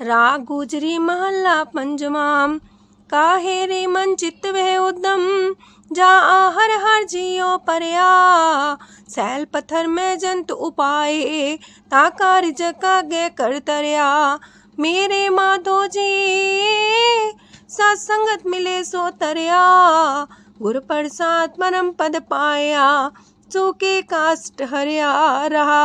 रा गुजरी महला पंजमाम काहे रे मन चित्त वे उदम, जा आहर हर जियो परया। सैल पत्थर में जंत उपाए ताकार जका गे कर तरया। मेरे माधो जी सत्संगत मिले सो तरया। गुर प्रसाद परम पद पाया सूखे काष्ट हरिया रहा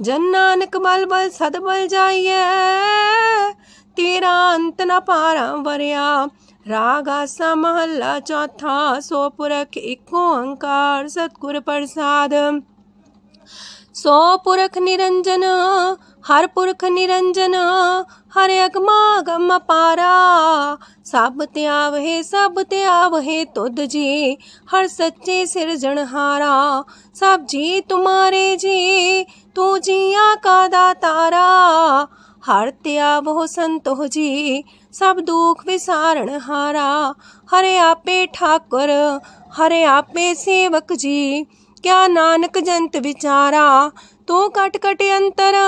ਜਨ ਨਾਨਕ ਬਲ ਬਲ ਸਦ ਬਲ ਜਾਈਐ, ਤੇਰਾ ਅੰਤ ਨ ਪਾਰਾਂ ਵਰਿਆ। ਰਾਗ ਆਸਾ ਮਹੱਲਾ ਚੌਥਾ, ਸੋ ਪੁਰਖ ਇੱਕ ਓੰਕਾਰ ਸਤਿਗੁਰ ਪ੍ਰਸਾਦ। ਸੋ ਪੁਰਖ ਨਿਰੰਜਨ हर पुरख निरंजन, हर अगमा गम पारा। सब त्याव है सब त्याव है तुद जी, हर सच्चे सिरजनहारा सब जी तुम्हारे जी, तू जिया का तारा हर त्याव हो संतो जी, सब दुख विसारण हारा। हरे आपे ठाकुर, हरे आपे सेवक जी, क्या नानक जंत विचारा। तो कटकटे अंतरा,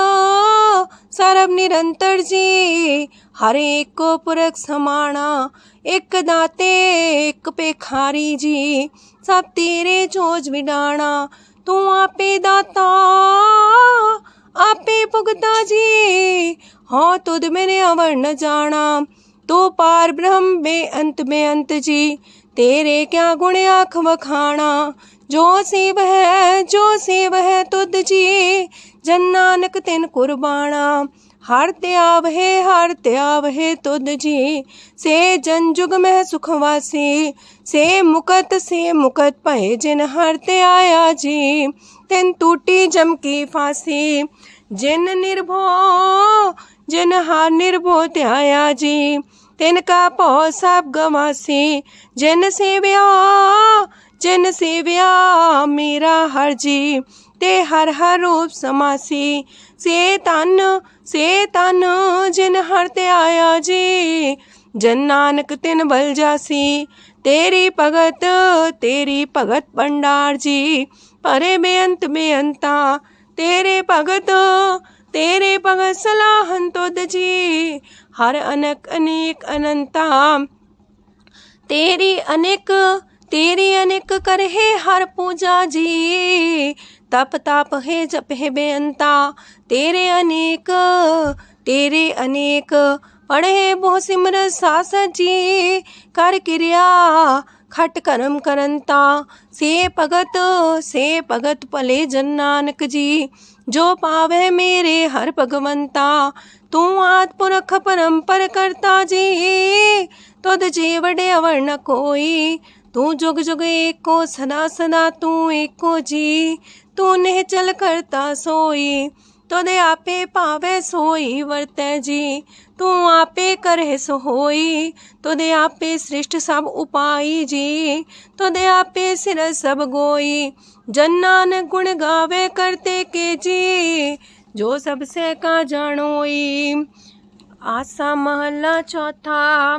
सरब निरंतर जी। हर एक पुरख समाना, एक दाते, एक पे जी। सब तेरे चोज बिडाना तू आपे दाता, आपे भुगता जी। हाँ तुद मेरे अवर न जाना तो पार ब्रह्म बे अंत में अंत जी। तेरे क्या गुण आँख वखाना ਜੋ ਸੇਵ ਹੈ ਜੋ ਸੇਵ ਹੈ ਤੁਧ ਜੀ ਜਨ ਨਾਨਕ ਤਿਨ ਕੁਰਬਾਨਾ ਹਰ ਤਿਆਵ ਹੈ ਹਰ ਤਿਆਵ ਹੈ ਤੁਧ ਜੀ ਸੇ ਜਨ ਜੁਗ ਮਹਿ ਸੁਖ ਵਾਸੀ ਸੇ ਮੁਕਤ ਸੇ ਮੁਕਤ ਭਏ ਜਿਨ ਹਰ ਤੇ ਆਇਆ ਜੀ ਤਿਨ ਟੂਟੀ ਜਮ ਕੀ ਫਾਸੀ ਜਿਨ ਨਿਰਭੋ ਜਿਨ ਹਰ ਨਿਰਭੋ ਤੇ ਆਇਆ ਜੀ ਤਿਨ ਕਾ ਭਉ ਸਭ ਗਵਾਸੀ ਜਿਨ ਸੇਵਿਆ ਜਿਨ ਸੇਵਿਆ ਮੇਰਾ ਹਰ ਜੀ ਤੇ ਹਰ ਹਰ ਰੂਪ ਸਮਾਸੀ ਸੇ ਤਨ ਸੇ ਤਨ ਜਿਨ ਹਰ ਤੇ ਆਇਆ ਜੀ ਜਨ ਨਾਨਕ ਤਿਨ ਬਲ ਜਾਸੀ ਤੇਰੀ ਭਗਤ ਤੇਰੀ ਭਗਤ ਭੰਡਾਰ ਜੀ ਪਰੇ ਬੇਅੰਤ ਬੇਅੰਤਾ ਤੇਰੇ ਭਗਤ ਤੇਰੇ ਭਗਤ ਸਲਾਹਨ ਤੁਧ ਜੀ ਹਰ ਅਨਕ ਅਨੇਕ ਅਨੰਤਾ तेरी अनेक कर हे हर पूजा जी। तप ताप है जप हे बेअंता। तेरे अनेक तेरे अनेक। पढ़े बहु सिमर सास जी। कर क्रिया, खट करम करंता। से भगत से भगत पले जन नानक जी। जो पावे मेरे हर भगवंता। तू आत्मरख परम पर करता जी। तुद तो जे बड़े अवर न कोई। ਤੂੰ ਜੁਗ ਜੁਗ ਏਕੋ ਸਦਾ ਸਦਾ ਤੂੰ ਏਕੋ ਜੀ। ਤੂੰ ਨਿਹ ਚਲ ਕਰਤਾ ਸੋਈ ਤੋਦੇ ਆਪੇ ਭਾਵੇ ਸੋਈ ਵਰਤੈ ਜੀ। ਤੂੰ ਆਪੇ ਕਰੇ ਸੋ ਹੋਈ ਤੋਦੇ ਆਪੇ ਸ੍ਰਿਸ਼ਟ ਸਭ ਉਪਾਈ ਜੀ। ਤੋਦੇ ਆਪੇ ਸਿਰ ਸਭ ਗੋਈ ਜਨਾਨ ਗੁਣ ਗਾਵੇ ਕਰਤੇ ਕੇ ਜੀ। ਜੋ ਸਭ ਸੇ ਕਾ ਜਾਣੋਈ, ਆਸਾ ਮਹੱਲਾ ਚੌਥਾ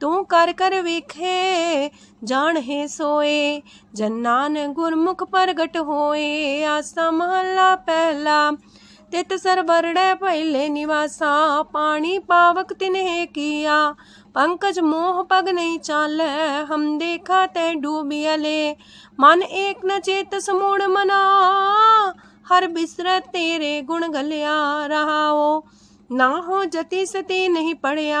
ਤੂੰ ਕਰ ਕਰ ਵੇਖੇ ਜਾਣ ਹੈ ਸੋਏ, ਜਨਾਨ ਗੁਰਮੁਖ ਪ੍ਰਗਟ ਹੋਏ, ਆਸਾ ਮਹਲਾ ਪਹਿਲਾ। ਤਿਤ ਸਰ ਪਹਿਲੇ ਨਿਵਾਸਾ, ਪਾਣੀ ਪਾਵਕ ਤਿਨਹਿ ਕੀਆ। ਪੰਕਜ ਮੋਹ ਪਗ ਨਹੀਂ ਚਾਲੈ, ਹਮ ਦੇਖਾ ਤੈ ਡੂਬਿਆਲੇ ਮਨ ਏਕ ਨ ਚੇਤ ਸਮੂੜ ਮਨਾ, ਹਰ ਬਿਸਰ ਤੇਰੇ ਗੁਣ ਗਲਿਆ ਰਹਾਓ। ਨਾ ਹੋ ਜਤੀ ਸਤੀ ਨਹੀਂ ਪੜਿਆ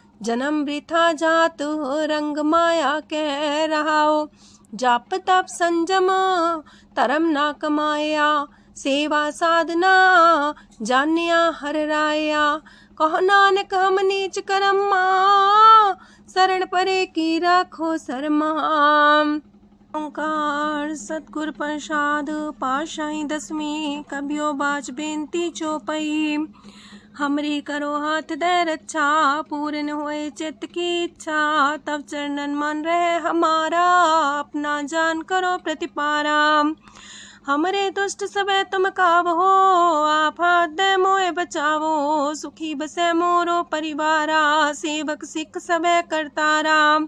जन्म वृथा जात हो रंग माया कह रहा हो जाप तप संजम, तरम ना कमाया। सेवा साधना, जानिया हर राया। कहो नानक, हम नीच करम शरण परे की राखो शर्मा। ओंकार, सतगुर प्रसाद, पाशाही दसवीं कभियो बाज बेनती चौपाई। हमरी करो हाथ दे रक्षा अच्छा, पूर्ण होए चित्त की इच्छा। तब चरणन मन रहे हमारा, अपना जान करो प्रतिपारा। हमरे दुष्ट सब तुम काब हो आप हाथ दे मोए बचावो। सुखी बसे मोरो परिवारा, सेवक सिख सब करता राम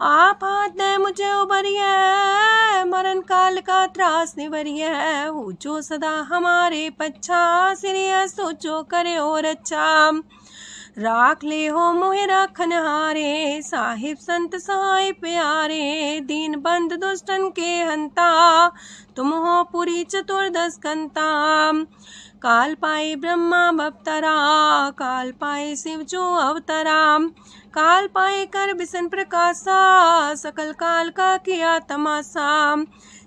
आप हाथ दे मुझे उबरिए मरण काल का त्रास निवरिए। जो सदा हमारे पच्छा सिरिय सोचो करे और अच्छा। राख ले हो मोहे राखन हारे साहिब संत सहाय प्यारे। दीन बंद दुष्टन के हंता, तुम हो पुरी चतुर्दश कंता। काल पाए ब्रह्मा बवतरा काल पाए शिव जो अवतरा। काल पाए कर बिसन प्रकाशा, सकल काल का किया तमाशा।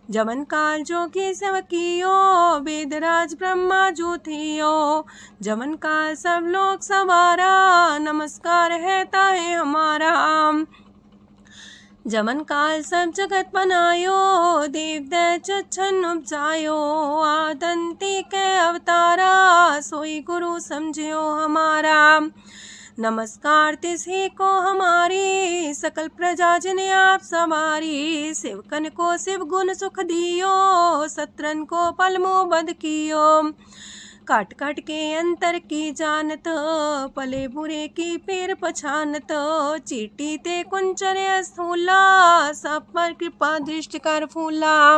जवन काल जो की सेवकियो वेदराज ब्रह्मा जो थियो। जवन काल सब लोग सवारा, नमस्कार है ताहे हमारा। जमन काल सब जगत बनायो देव दच्छन उपजायो। आदंती के अवतारा, सोई गुरु समझियो हमारा। नमस्कार तिसे को हमारी, सकल प्रजा जिने आप सवारी, शिवकन को शिव गुण सुख दियो, सत्रन को पलमो बद कियो। काट काट के अंतर की जानत, पले बुरे की पेर पछानत, चीटी ते कुंचर स्थूला सब पर कृपा दृष्टि कर फूला।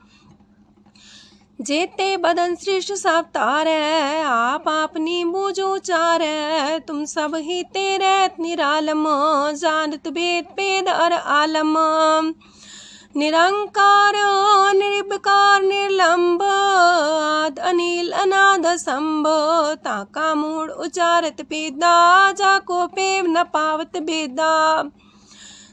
जेते बदन श्रेष्ठ सब तारे, आप अपनी बूझो चार तुम सब ही तेरे निरालम, जानत भेद पेद और आलम। निरंकार, निर्विकार, निर्लंब, आद अनिल, अनाद संभ ताका मूड उचारत पेदा जाको पेव न पावत बेदा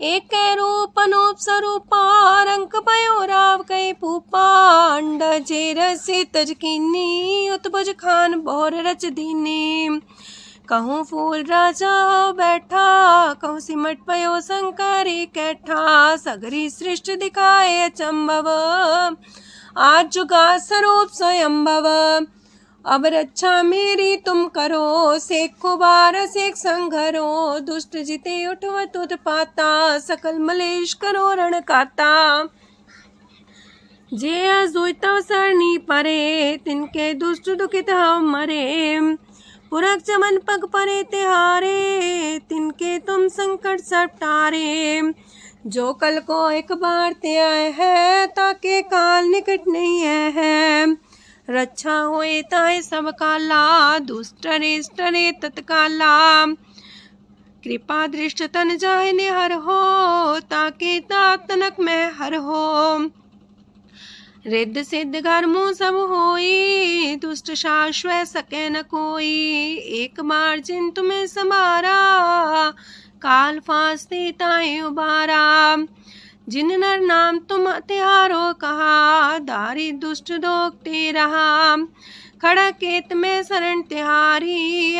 एक रूप अनूप स्वरूपा रंक पयो राव कई पूपा, अंड जे रसी तजकीनी उत्बुज खान बोर रच दीनी। कहूँ फूल राजा बैठा, कहूँ सिमट पयो शंकरी कैठा, सगरी सृष्टि दिखाए चंबव। आज जुगा स्वरूप स्वयंभव। अब रक्षा मेरी तुम करो सेख खुबार सेख संघरो दुष्ट जिते उठव तुद पाता सकल मलेश करो रण काता। जे अजुतव सरणी परे तिनके दुष्ट दुखित हव मरे। पुरख चमन पग परे तिहारे तिनके तुम संकट सटारे जो कल को एक बार ते आए है ताके काल निकट नहीं है, है। रक्षा होए ताए सब काला दुष्ट रेष्ट रे तत्काला। कृपा दृष्ट तन जाए निहर हो, ताके तनक में हर हो। रिद्ध सिद्ध गर्मो सब होई, दुष्ट शाश्वत सके न कोई। एक बार जिन तुम्हें समारा काल फांसते ताए उबारा। जिन नर नाम तुम तिहारो कहा, दारी दुष्ट दोगते रहा। खड़ा केत में शरण तिहारी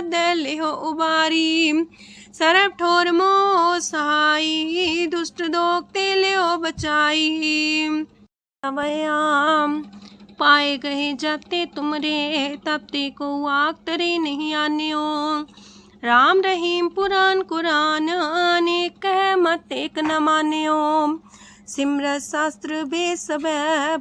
दे हो उबारी। सरब ठोर मो सहाई, दुष्ट दोगते ले बचाई। अवयाम पाए गए जब ते तुमरे तब ते को आग तरे नहीं आने राम रहीम पुराण कुरान, अनेक कह मत एक न मान्यो। सिमरत शास्त्र बे सब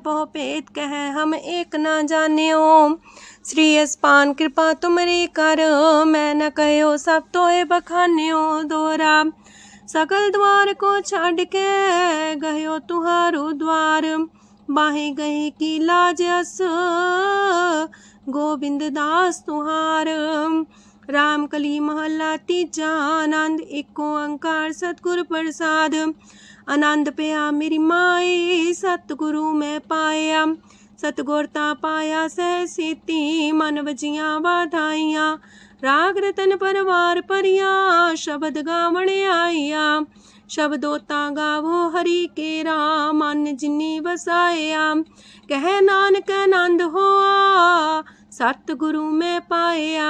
बहुपेद कह हम एक न जान्यो। श्री अस्पान कृपा तुमरे कर, मैं न कहो सब तो बखान्यो। दोरा, सकल द्वार को छाड़ के गयो तुहारो द्वार। बाहे गए की लाज अस गोविंद दास तुहार राम कली महला तीजा आनंद इको अंकार सतगुरु प्रसाद आनंद पया मेरी माए सतगुरु मैं पाया सतगुरता पाया सह सीती मन वजिया बाधाइया राग रतन परवार परिया शब्द गावण आइया शब्दोता गावो हरि के राम मन जिनी बसाया कह नानक आनंद होआ सतगुरु मैं पाया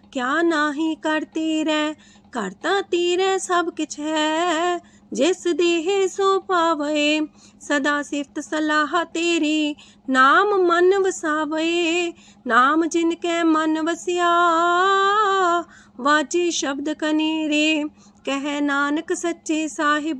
क्या नाही कर तेरे करता तेरे सब किछ है। जिस देहे सो पावे, सदा सिफत सलाह तेरी। नाम मन वसावे, नाम जिनके मन वसिया। वाजी शब्द कनेरे, कह नानक सच्चे साहिब।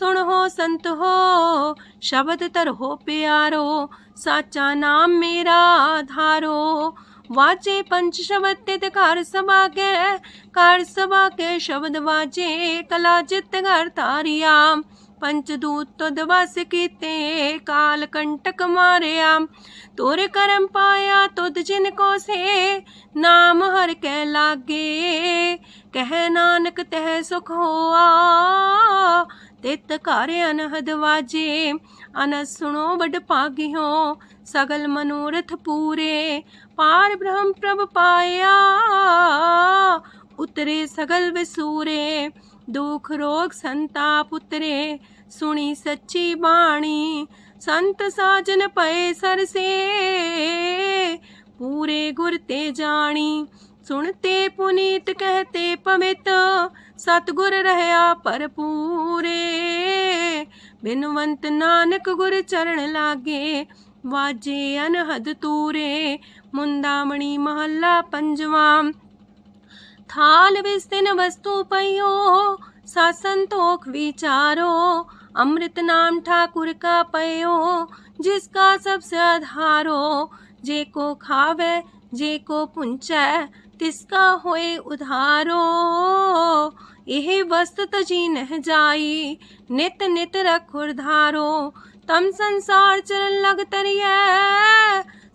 ਸੁਣੋ ਸੰਤ ਹੋ ਸ਼ਬਦ ਧਰੋ ਪਿਆਰੋ ਸਾਚਾ ਨਾਮ ਮੇਰਾ ਆਧਾਰੋ ਵਾਜੇ ਪੰਚ ਸ਼ਬਦ ਤੇ ਘਰ ਸਭਾ ਕੇ ਘਰ ਸਭਾ ਕੇ ਸ਼ਬਦ ਵਾਜੇ ਕਲਾ ਜਿਤ ਘਰ ਤਾਰਿਆ ਪੰਚ ਦੂਤ ਤੁਧ ਵਸ ਕੀਤੇ ਕਾਲ ਕੰਟਕ ਮਾਰਿਆ ਤੋਰ ਕਰਮ ਪਾਇਆ ਤੁਧ ਜਿਨ ਕੋ ਸੇ ਨਾਮ ਹਰ ਕੇ ਲਾਗੇ ਕਹਿ ਨਾਨਕ ਤਹਿ ਸੁਖ ਹੋਆ ਤਿਤ ਘਰ ਅਨਹਦ ਵਾਜੇ। ਅਨਸ ਸੁਣੋ ਬੜ ਭਾਗਿਓ, ਸਗਲ ਮਨੋਰਥ ਪੂਰੇ। ਪਾਰ ਬ੍ਰਹਮ ਪ੍ਰਭ ਪਾਇਆ, ਉਤਰੇ ਸਗਲ ਵਿਸੂਰੇ। ਦੁਖ ਰੋਗ ਸੰਤਾਪ ਉਤਰੇ, ਸੁਣੀ ਸੱਚੀ ਬਾਣੀ। ਸੰਤ ਸਾਜਨ ਪਏ ਸਰਸੇ, ਪੂਰੇ ਗੁਰ ਤੇ ਜਾਣੀ। सुनते पुनीत कहते पवित, सतगुर रहया पर पूरे बिनवंत नानक गुर चरण लागे, वाजे अनहद तूरे। मुंदामणी महला पंजवा, थाल विस्तिन वस्तु पयो सासंतोख विचारो, अमृत नाम ठाकुर का पयो जिसका सबसे आधारो, जे को खावे, जे को पुंचै किसका होए उधारो? यह वस्त ती नह जाई, नित नित रख उधारो। तम संसार चरण लग तरिय,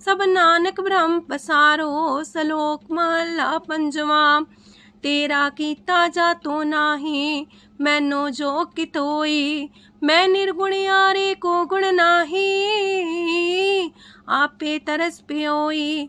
सब नानक ब्रह्म पसारो। सलोक महला पंजवा, तेरा कीता जा तो नाही, मैनो जो कितोई मैं निर्गुण यारे को गुण नाही, आपे तरस पियोई।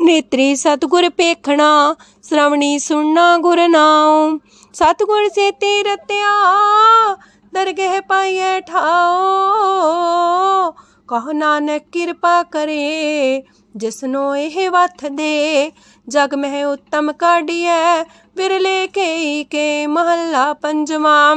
ਨੇਤਰੀ ਸਤਗੁਰ ਪੇਖਣਾ ਸ਼ਰਵਣੀ ਸੁਣਨਾ ਗੁਰ ਨਾਉ। ਸਤਗੁਰ ਸੇ ਤੇ ਦਰਗਹਿ ਪਾਈਐ ਠਾਓ ਕਹ ਨਾਨਕ ਕਿਰਪਾ ਕਰੇ, ਜਿਸਨੋ ਇਹ ਵਥ ਦੇ। ਜਗ ਮਹਿ ਉਤਮ ਕਾਢੀਐ, ਵਿਰਲੇ ਕੇ ਕੇ ਮਹੱਲਾ ਪੰਜਵਾਂ।